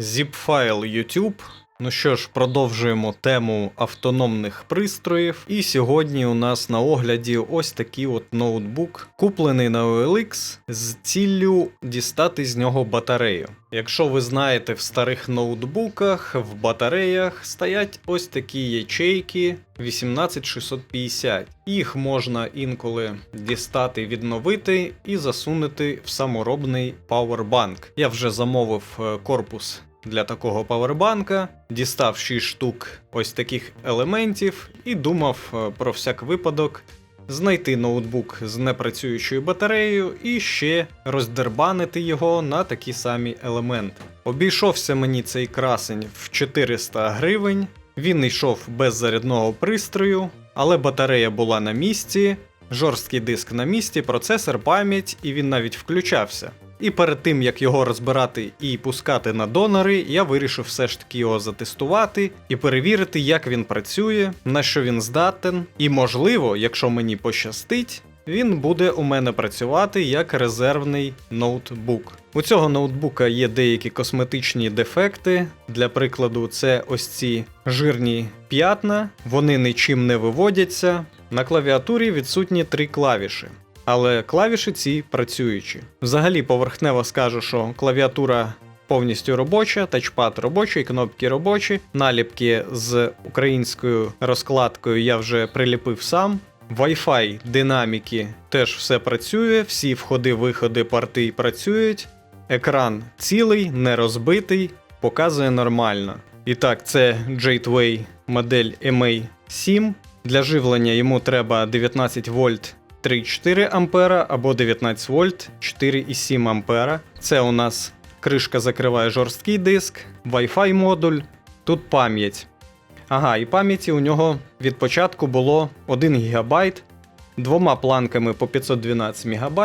Zip-файл YouTube. Ну що ж, продовжуємо тему автономних пристроїв. І сьогодні у нас на огляді ось такий от ноутбук, куплений на OLX з ціллю дістати з нього батарею. Якщо ви знаєте, в старих ноутбуках в батареях стоять ось такі ячейки 18650. Їх можна інколи дістати, відновити і засунути в саморобний павербанк. Я вже замовив е, корпус для такого павербанка, дістав 6 штук ось таких елементів і думав е, про всяк випадок знайти ноутбук з непрацюючою батареєю і ще роздербанити його на такі самі елементи. Обійшовся мені цей красень в 400 гривень. Він йшов без зарядного пристрою, але батарея була на місці, жорсткий диск на місці, процесор, пам'ять, і він навіть включався. І перед тим як його розбирати і пускати на донори, я вирішив все ж таки його затестувати і перевірити, як він працює, на що він здатен, і можливо, якщо мені пощастить. Він буде у мене працювати як резервний ноутбук. У цього ноутбука є деякі косметичні дефекти. Для прикладу, це ось ці жирні п'ятна, вони нічим не виводяться. На клавіатурі відсутні три клавіші. Але клавіші ці працюючі. Взагалі, поверхнево скажу, що клавіатура повністю робоча, тачпад робочий, кнопки робочі, наліпки з українською розкладкою я вже приліпив сам. Wi-Fi, динаміки теж все працює, всі входи-виходи порти працюють. Екран цілий, не розбитий, показує нормально. І так, це Gateway модель MA7. Для живлення йому треба 19 вольт 3,4 ампера або 19 вольт 4,7 ампера. Це у нас кришка закриває жорсткий диск, Wi-Fi модуль, тут пам'ять. Ага, і пам'яті у нього від початку було 1 ГБ, двома планками по 512 МБ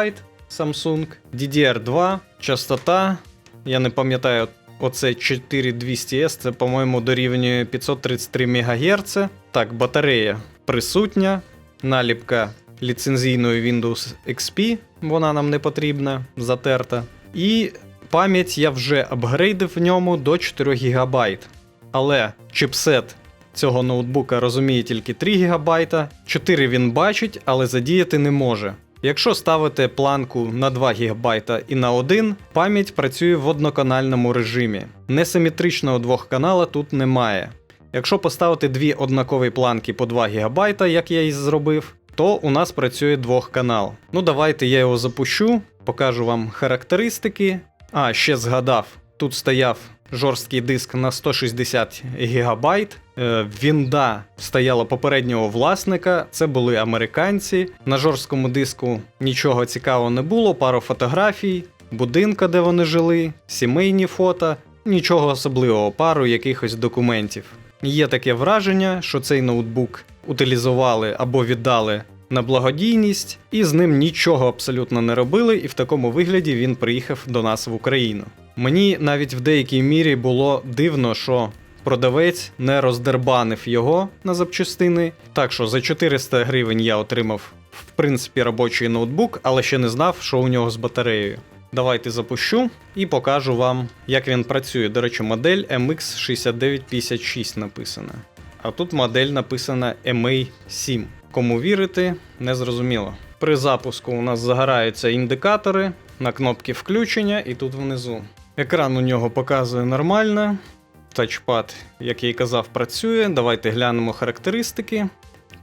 Samsung, DDR2, частота, я не пам'ятаю, оце 4200S, це, по-моєму, дорівнює 533 МГц. Так, батарея присутня, наліпка ліцензійної Windows XP, вона нам не потрібна, затерта. І пам'ять я вже апгрейдив в ньому до 4 ГБ. Але чипсет цього ноутбука розуміє тільки 3 ГБ, 4 він бачить, але задіяти не може. Якщо ставити планку на 2 ГБ і на 1, пам'ять працює в одноканальному режимі. Несиметричного двох канала тут немає. Якщо поставити дві однакові планки по 2 ГБ, як я і зробив, то у нас працює двох канал. Ну давайте я його запущу, покажу вам характеристики. А, ще згадав, тут стояв жорсткий диск на 160 ГБ. Е, Вінда стояла попереднього власника, це були американці. На жорсткому диску нічого цікавого не було, пару фотографій, будинка, де вони жили, сімейні фото, нічого особливого, пару якихось документів. Є таке враження, що цей ноутбук утилізували або віддали на благодійність, і з ним нічого абсолютно не робили, і в такому вигляді він приїхав до нас в Україну. Мені навіть в деякій мірі було дивно, що продавець не роздербанив його на запчастини. Так що за 400 гривень я отримав в принципі робочий ноутбук, але ще не знав, що у нього з батареєю. Давайте запущу і покажу вам, як він працює. До речі, модель MX6956 написана. А тут модель написана MA7. Кому вірити, не зрозуміло. При запуску у нас загораються індикатори на кнопки включення і тут внизу. Екран у нього показує нормально. Тачпад, як я і казав, працює. Давайте глянемо характеристики.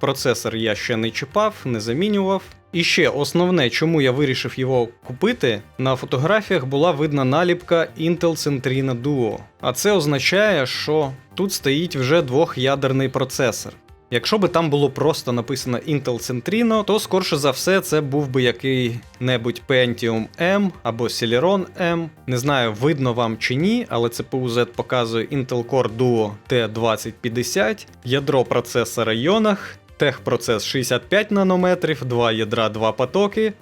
Процесор я ще не чіпав, не замінював. І ще основне, чому я вирішив його купити, на фотографіях була видна наліпка Intel Centrino Duo. А це означає, що тут стоїть вже двохядерний процесор. Якщо би там було просто написано Intel Centrino, то скорше за все це був би який-небудь Pentium M або Celeron M. Не знаю, видно вам чи ні, але CPU Z показує Intel Core Duo T2050, ядро процесора Ionic, техпроцес 65 нанометрів, 2 ядра, 2 потоки,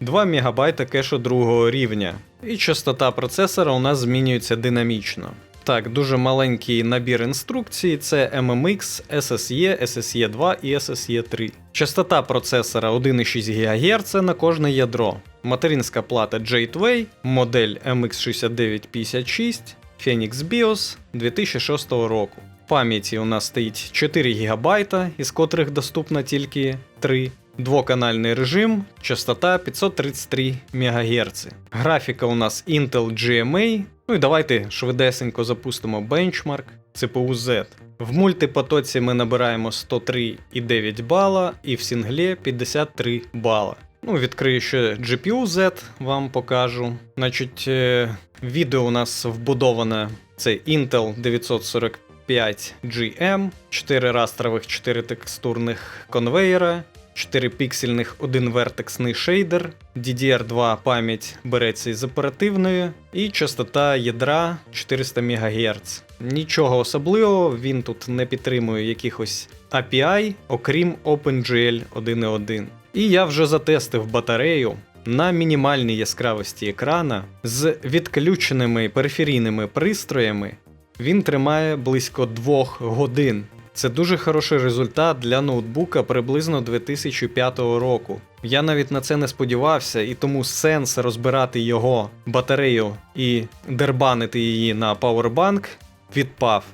2 МБ кешу другого рівня. І частота процесора у нас змінюється динамічно. Так, дуже маленький набір інструкцій: це MMX, SSE, SSE 2 і SSE 3. Частота процесора 1,6 ГГц на кожне ядро. Материнська плата Gateway, модель MX6956. Phoenix BIOS 2006 року. Пам'яті у нас стоїть 4 ГБ, із котрих доступно тільки 3. Двоканальний режим, частота 533 МГц. Графіка у нас Intel GMA. Ну і давайте швидесенько запустимо бенчмарк CPU Z. В мультипотоці ми набираємо 103,9 бала і в сінглі 53 бала. Ну, відкрию ще GPU Z, вам покажу. Значить, е, відео у нас вбудоване це Intel 945 GM, 4 растрових, 4 текстурних конвейера, 4 піксельних, 1 вертексний шейдер, DDR2 пам'ять береться із оперативної, і частота ядра 400 МГц. Нічого особливого, він тут не підтримує якихось API, окрім OpenGL 1.1. І я вже затестив батарею на мінімальній яскравості екрана з відключеними периферійними пристроями. Він тримає близько 2 годин. Це дуже хороший результат для ноутбука приблизно 2005 року. Я навіть на це не сподівався, і тому сенс розбирати його батарею і дербанити її на пауербанк відпав.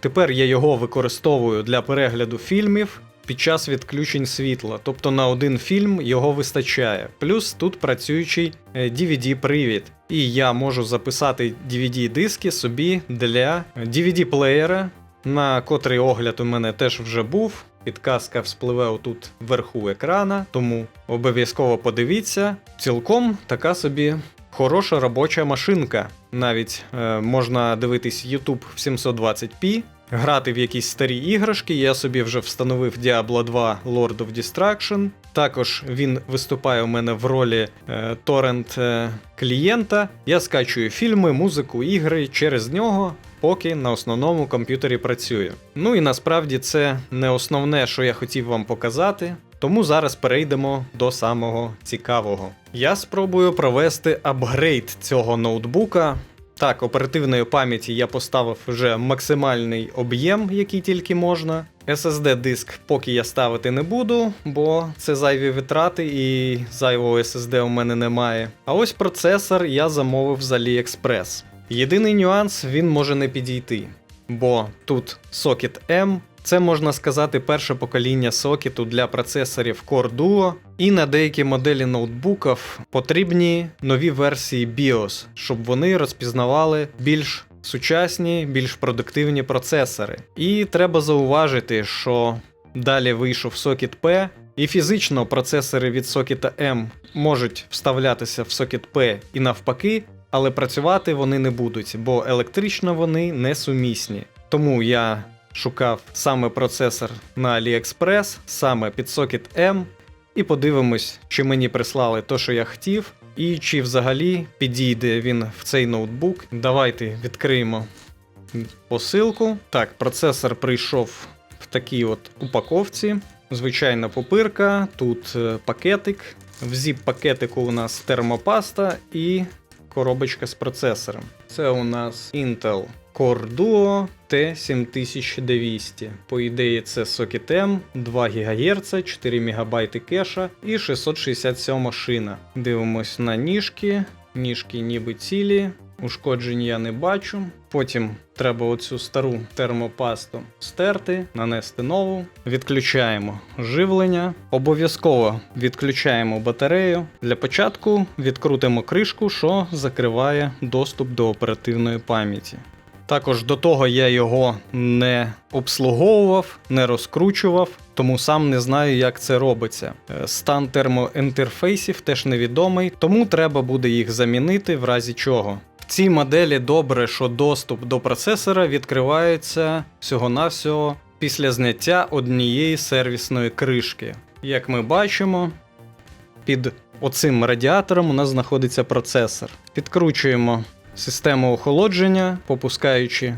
Тепер я його використовую для перегляду фільмів під час відключень світла, тобто на один фільм його вистачає. Плюс тут працюючий DVD-привід. І я можу записати DVD-диски собі для DVD-плеєра, на котрий огляд у мене теж вже був. Підказка вспливе отут вверху екрана, тому обов'язково подивіться. Цілком така собі хороша робоча машинка. Навіть е, можна дивитись YouTube в 720p, грати в якісь старі іграшки. Я собі вже встановив Diablo 2 Lord of Destruction. Також він виступає у мене в ролі е, торрент е, клієнта. Я скачую фільми, музику, ігри через нього. Поки на основному комп'ютері працює. Ну і насправді це не основне, що я хотів вам показати. Тому зараз перейдемо до самого цікавого. Я спробую провести апгрейд цього ноутбука. Так, оперативної пам'яті я поставив вже максимальний об'єм, який тільки можна. SSD диск поки я ставити не буду, бо це зайві витрати і зайвого SSD у мене немає. А ось процесор я замовив з AliExpress. Єдиний нюанс він може не підійти, бо тут сокет M, це можна сказати перше покоління сокету для процесорів Core Duo, і на деякі моделі ноутбуків потрібні нові версії BIOS, щоб вони розпізнавали більш сучасні, більш продуктивні процесори. І треба зауважити, що далі вийшов сокет P, і фізично процесори від сокета M можуть вставлятися в сокет P і навпаки, але працювати вони не будуть, бо електрично вони несумісні. Тому я шукав саме процесор на AliExpress, саме під сокет M, і подивимось, чи мені прислали те, що я хотів, і чи взагалі підійде він в цей ноутбук. Давайте відкриємо посилку. Так, процесор прийшов в такій от упаковці. Звичайна попирка, тут е, пакетик. В зіп-пакетику у нас термопаста і коробочка з процесором. Це у нас Intel Core Duo T7200. По ідеї, це сокет M, 2 ГГц, 4 МБ кеша і 667 шина. Дивимось на ніжки. Ніжки ніби цілі. Ушкоджень я не бачу. Потім треба оцю стару термопасту стерти, нанести нову. Відключаємо живлення. Обов'язково відключаємо батарею. Для початку відкрутимо кришку, що закриває доступ до оперативної пам'яті. Також до того я його не обслуговував, не розкручував, тому сам не знаю, як це робиться. Е, Стан термоінтерфейсів теж невідомий, тому треба буде їх замінити в разі чого. В цій моделі добре, що доступ до процесора відкривається всього-навсього після зняття однієї сервісної кришки. Як ми бачимо, під оцим радіатором у нас знаходиться процесор. Підкручуємо систему охолодження, попускаючи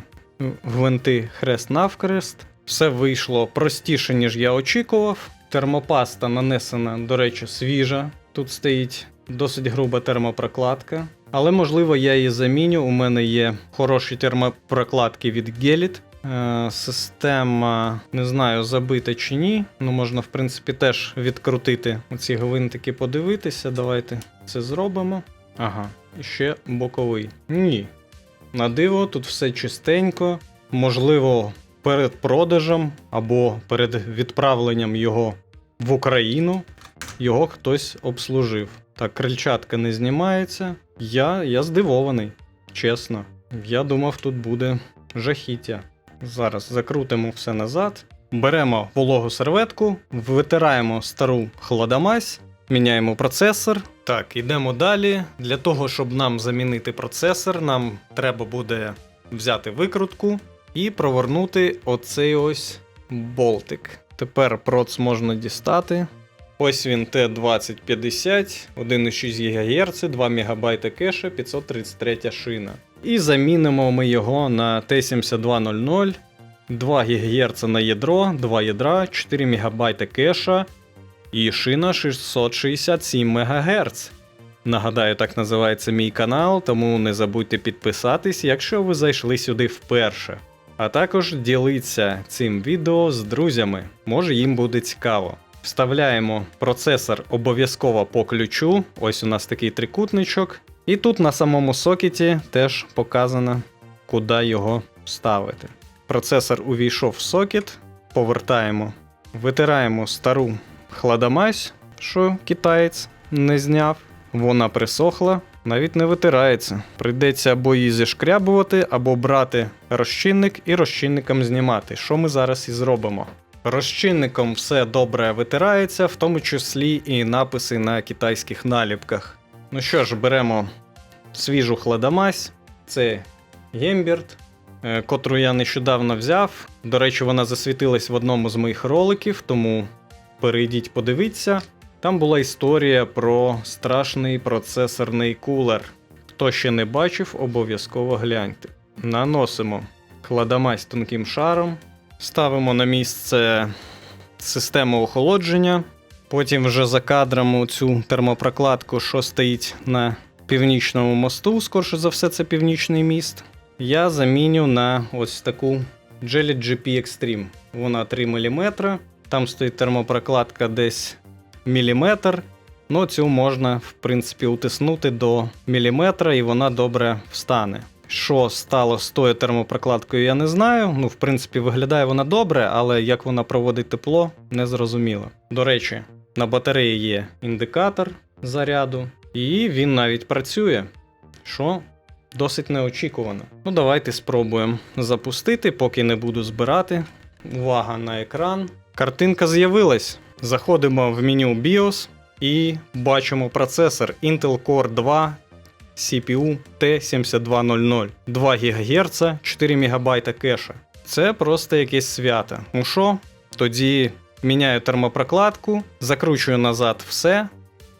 гвинти хрест навкрест. Все вийшло простіше, ніж я очікував. Термопаста нанесена, до речі, свіжа. Тут стоїть досить груба термопрокладка. Але можливо я її заміню. У мене є хороші термопрокладки від Gelit. Е, Система, не знаю, забита чи ні. Ну, можна, в принципі, теж відкрутити оці гвинтики, подивитися. Давайте це зробимо. Ага, ще боковий. Ні. На диво, тут все чистенько. Можливо, перед продажем або перед відправленням його в Україну його хтось обслужив. Так, крильчатка не знімається. Я, я здивований, чесно. Я думав, тут буде жахіття. Зараз закрутимо все назад. Беремо вологу серветку, витираємо стару хладомазь, міняємо процесор. Так, йдемо далі. Для того, щоб нам замінити процесор, нам треба буде взяти викрутку і провернути оцей ось болтик. Тепер проц можна дістати. Ось він Т2050, 1,6 ГГц, 2 МБ кеша, 533 шина. І замінимо ми його на Т7200, 2 ГГц на ядро, 2 ядра, 4 МБ кеша і шина 667 МГц. Нагадаю, так називається мій канал, тому не забудьте підписатись, якщо ви зайшли сюди вперше. А також діліться цим відео з друзями, може їм буде цікаво. Вставляємо процесор обов'язково по ключу. Ось у нас такий трикутничок. І тут на самому сокеті теж показано, куди його ставити. Процесор увійшов в сокет, повертаємо, витираємо стару хладомазь, що китаєць не зняв. Вона присохла, навіть не витирається. Прийдеться або її зішкрябувати, або брати розчинник і розчинником знімати, що ми зараз і зробимо. Розчинником все добре витирається, в тому числі і написи на китайських наліпках. Ну що ж, беремо свіжу хладомазь, це Гемберт, котру я нещодавно взяв. До речі, вона засвітилась в одному з моїх роликів, тому перейдіть, подивіться. Там була історія про страшний процесорний кулер. Хто ще не бачив, обов'язково гляньте. Наносимо хладомазь тонким шаром, ставимо на місце систему охолодження. Потім вже за кадром цю термопрокладку, що стоїть на північному мосту, скорше за все, це північний міст. Я заміню на ось таку Jelly GP Extreme. Вона 3 мм. Там стоїть термопрокладка десь міліметр. Ну, цю можна, в принципі, утиснути до міліметра, і вона добре встане. Що стало з тою термопрокладкою, я не знаю. Ну, в принципі, виглядає вона добре, але як вона проводить тепло, не зрозуміло. До речі, на батареї є індикатор заряду, і він навіть працює. Що досить неочікувано. Ну, давайте спробуємо запустити, поки не буду збирати. Увага на екран. Картинка з'явилась. Заходимо в меню BIOS і бачимо процесор Intel Core 2 CPU T7200, 2 ГГц, 4 МБ кеша. Це просто якесь свято. Ну що, тоді міняю термопрокладку, закручую назад все,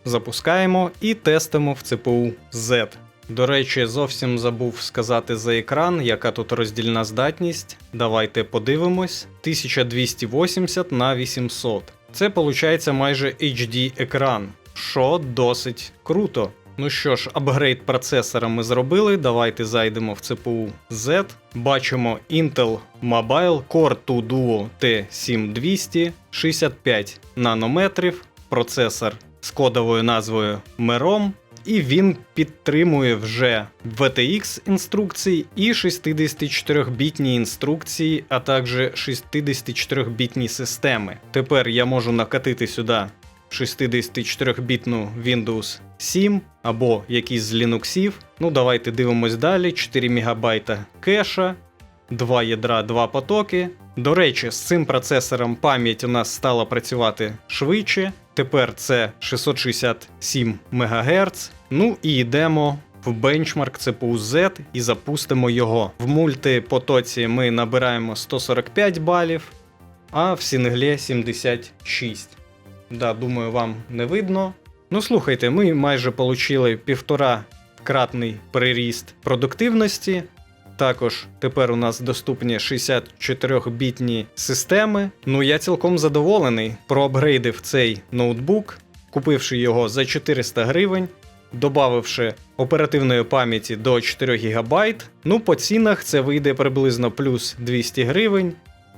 запускаємо і тестимо в CPU Z. До речі, зовсім забув сказати за екран, яка тут роздільна здатність. Давайте подивимось: 1280 на 800. Це виходить майже HD екран, що досить круто. Ну що ж, апгрейд процесора ми зробили. Давайте зайдемо в CPU Z. Бачимо Intel Mobile Core 2 Duo T7200 65 нанометрів, процесор з кодовою назвою Merom. І він підтримує вже VTX інструкції і 64-бітні інструкції, а також 64-бітні системи. Тепер я можу накатити сюди 64-бітну Windows 7 або якийсь з Linux. Ну, давайте дивимось далі: 4 МБ кеша, 2 ядра, 2 потоки. До речі, з цим процесором пам'ять у нас стала працювати швидше. Тепер це 667 МГц. Ну і йдемо в бенчмарк CPU Z і запустимо його. В мультипотоці ми набираємо 145 балів, а в сінглі 76. Да, думаю, вам не видно. Ну слухайте, ми майже отримали півтора кратний приріст продуктивності. Також тепер у нас доступні 64-бітні системи. Ну я цілком задоволений. Проапгрейдив цей ноутбук, купивши його за 400 гривень, добавивши оперативної пам'яті до 4 ГБ. Ну, по цінах це вийде приблизно плюс 200 гривень,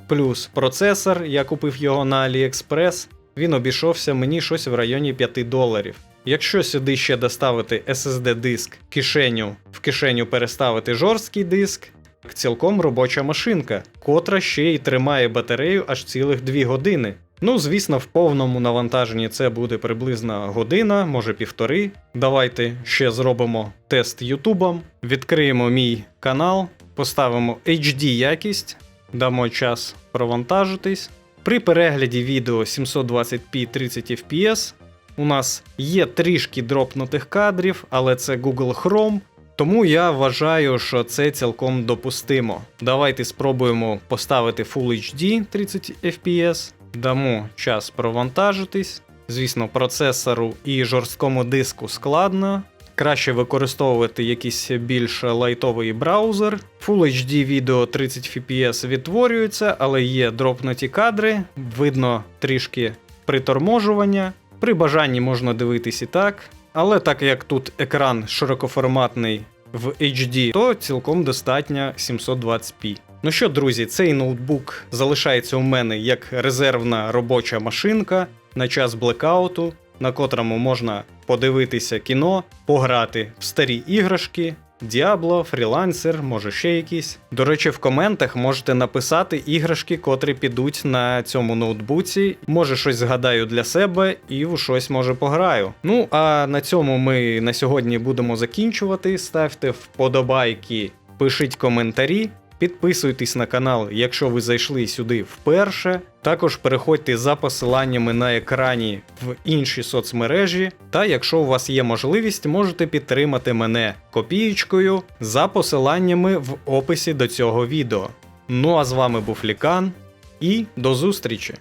плюс процесор. Я купив його на AliExpress. Він обійшовся мені щось в районі 5 доларів. Якщо сюди ще доставити SSD диск, кишеню, в кишеню переставити жорсткий диск, цілком робоча машинка, котра ще й тримає батарею аж цілих 2 години. Ну, звісно, в повному навантаженні це буде приблизно година, може півтори. Давайте ще зробимо тест Ютубом. Відкриємо мій канал, поставимо HD якість, дамо час провантажитись. При перегляді відео 720p 30 fps у нас є трішки дропнутих кадрів, але це Google Chrome. Тому я вважаю, що це цілком допустимо. Давайте спробуємо поставити Full HD 30 FPS, дамо час провантажитись. Звісно, процесору і жорсткому диску складно. Краще використовувати якийсь більш лайтовий браузер. Full HD відео 30 FPS відтворюється, але є дропнуті кадри, видно трішки приторможування. При бажанні можна дивитись і так. Але так як тут екран широкоформатний в HD, то цілком достатньо 720p. Ну що, друзі, цей ноутбук залишається у мене як резервна робоча машинка на час блекауту, на котрому можна подивитися кіно, пограти в старі іграшки. Діабло, фрілансер, може ще якісь. До речі, в коментах можете написати іграшки, котрі підуть на цьому ноутбуці. Може, щось згадаю для себе і в щось може пограю. Ну а на цьому ми на сьогодні будемо закінчувати. Ставте вподобайки, пишіть коментарі. Підписуйтесь на канал, якщо ви зайшли сюди вперше. Також переходьте за посиланнями на екрані в інші соцмережі. Та якщо у вас є можливість, можете підтримати мене копієчкою за посиланнями в описі до цього відео. Ну а з вами був Лікан і до зустрічі!